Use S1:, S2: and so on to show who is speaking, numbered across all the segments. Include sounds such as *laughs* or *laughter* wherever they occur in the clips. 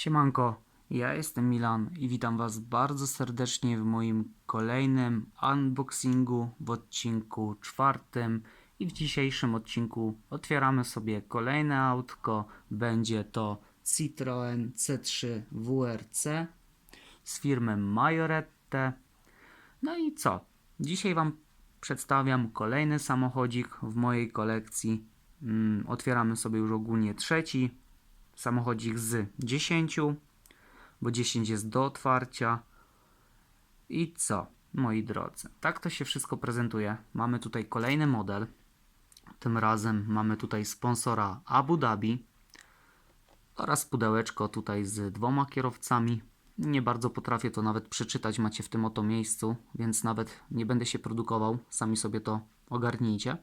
S1: Siemanko, ja jestem Milan i witam Was bardzo serdecznie w moim kolejnym unboxingu w odcinku czwartym i w dzisiejszym odcinku otwieramy sobie kolejne autko. Będzie to Citroen C3 WRC z firmy Majorette. No i co? Dzisiaj Wam przedstawiam kolejny samochodzik w mojej kolekcji. Mm, otwieramy sobie już ogólnie trzeci samochodzik z 10, bo 10 jest do otwarcia. I co, moi drodzy? Tak to się wszystko prezentuje. Mamy tutaj kolejny model. Tym razem mamy tutaj sponsora Abu Dhabi oraz pudełeczko tutaj z dwoma kierowcami. Nie bardzo potrafię to nawet przeczytać, macie w tym oto miejscu, więc nawet nie będę się produkował, sami sobie to ogarnijcie.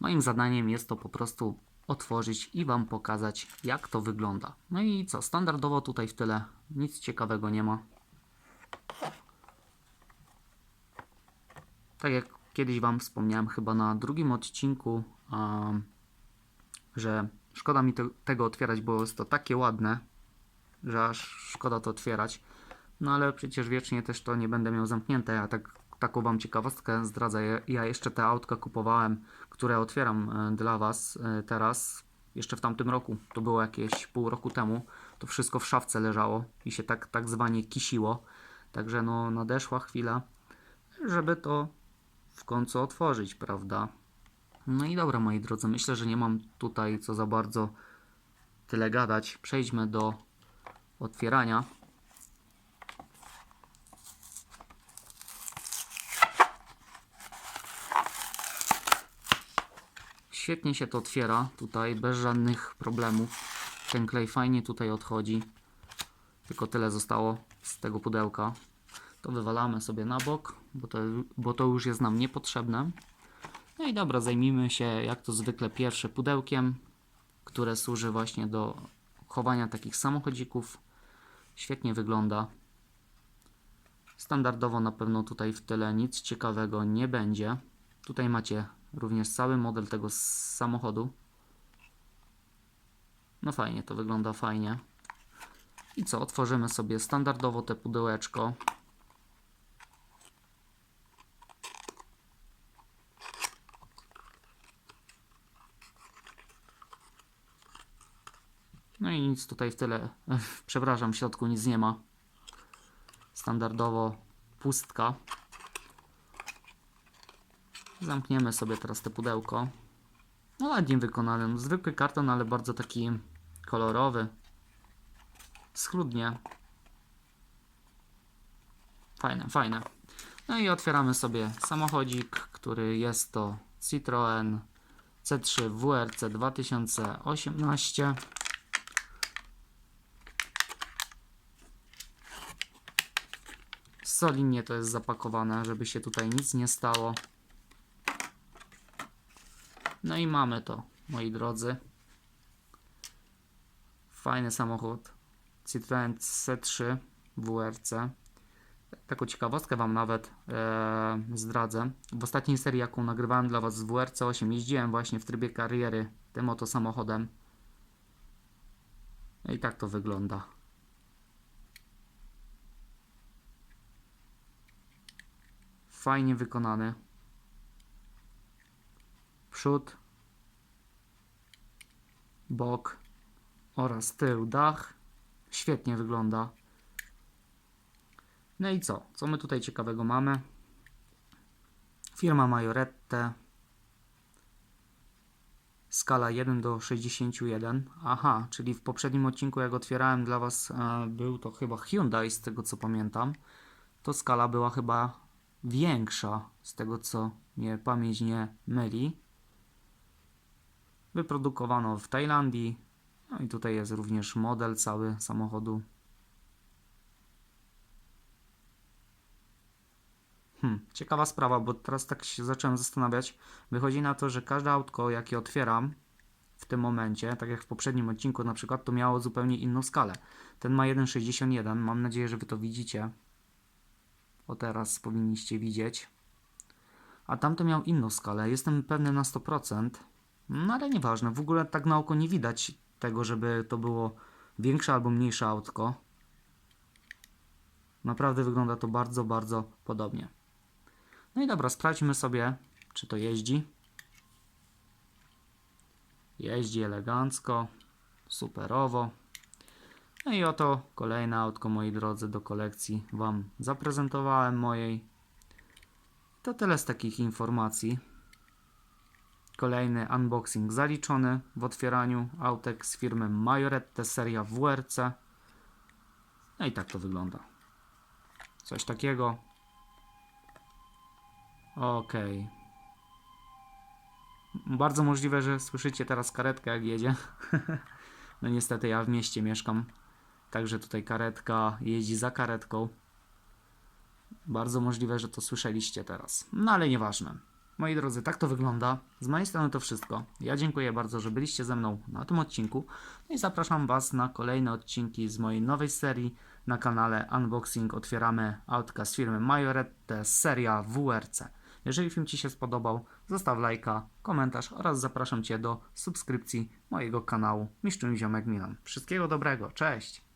S1: Moim zadaniem jest to po prostu otworzyć i Wam pokazać, jak to wygląda. No i co, standardowo tutaj w tyle nic ciekawego nie ma. Tak jak kiedyś Wam wspomniałem, chyba na drugim odcinku, um, że szkoda mi te, tego otwierać, bo jest to takie ładne, że aż szkoda to otwierać. No ale przecież wiecznie też to nie będę miał zamknięte. Ja tak, taką Wam ciekawostkę zdradzę. Ja- jeszcze te autka kupowałem, które otwieram e, dla Was e, teraz, jeszcze w tamtym roku. To było jakieś pół roku temu. To wszystko w szafce leżało i się tak, tak zwanie kisiło. Także no nadeszła chwila, żeby to w końcu otworzyć, prawda? No i dobra, moi drodzy, myślę, że nie mam tutaj co za bardzo tyle gadać. Przejdźmy do otwierania. Świetnie się to otwiera tutaj, bez żadnych problemów. Ten klej fajnie tutaj odchodzi. Tylko tyle zostało z tego pudełka. To wywalamy sobie na bok, bo to, bo to już jest nam niepotrzebne. No i dobra, zajmijmy się jak to zwykle pierwsze pudełkiem, które służy właśnie do chowania takich samochodzików. Świetnie wygląda. Standardowo na pewno tutaj w tyle nic ciekawego nie będzie. Tutaj macie również cały model tego samochodu. No fajnie, to wygląda fajnie. I co, otworzymy sobie standardowo te pudełeczko. No i nic tutaj w tyle. *laughs* Przepraszam, w środku nic nie ma. Standardowo pustka. Zamkniemy sobie teraz te pudełko. No ładnie wykonany. No, zwykły karton, ale bardzo taki kolorowy. Schludnie. Fajne, fajne. No i otwieramy sobie samochodzik, który jest to Citroen C3 WRC 2018. Solidnie to jest zapakowane, żeby się tutaj nic nie stało. No i mamy to, moi drodzy. Fajny samochód. Citroen C3 WRC. Taką ciekawostkę Wam nawet e, zdradzę. W ostatniej serii, jaką nagrywałem dla Was z WRC 8, jeździłem właśnie w trybie kariery tym oto samochodem. No i tak to wygląda. Fajnie wykonany. Przód, bok oraz tył, dach. Świetnie wygląda. No i co? Co my tutaj ciekawego mamy? Firma Majorette. Skala 1 do 61. Aha, czyli w poprzednim odcinku, jak otwierałem dla Was, e, był to chyba Hyundai, z tego co pamiętam. To skala była chyba większa, z tego co mnie pamięć nie myli. Wyprodukowano w Tajlandii. No i tutaj jest również model cały samochodu. Hmm, ciekawa sprawa, bo teraz tak się zacząłem zastanawiać. Wychodzi na to, że każde autko, jakie otwieram w tym momencie, tak jak w poprzednim odcinku na przykład, to miało zupełnie inną skalę. Ten ma 1,61. Mam nadzieję, że Wy to widzicie. O teraz powinniście widzieć. A tamto miał inną skalę. Jestem pewny na 100%. No ale nieważne. W ogóle tak na oko nie widać tego, żeby to było większe albo mniejsze autko. Naprawdę wygląda to bardzo, bardzo podobnie. No i dobra, sprawdźmy sobie, czy to jeździ. Jeździ elegancko, superowo. No i oto kolejne autko, moi drodzy, do kolekcji Wam zaprezentowałem mojej. To tyle z takich informacji. Kolejny unboxing zaliczony w otwieraniu autek z firmy Majorette seria WRC. No i tak to wygląda. Coś takiego. Okej. Bardzo możliwe, że słyszycie teraz karetkę jak jedzie. *laughs* no niestety ja w mieście mieszkam. Także tutaj karetka jeździ za karetką. Bardzo możliwe, że to słyszeliście teraz. No ale nieważne. Moi drodzy, tak to wygląda. Z mojej strony to wszystko. Ja dziękuję bardzo, że byliście ze mną na tym odcinku. No i zapraszam Was na kolejne odcinki z mojej nowej serii na kanale Unboxing. Otwieramy autka z firmy Majorette, seria WRC. Jeżeli film Ci się spodobał, zostaw lajka, komentarz oraz zapraszam Cię do subskrypcji mojego kanału Miszczun Ziomek Milan. Wszystkiego dobrego, cześć!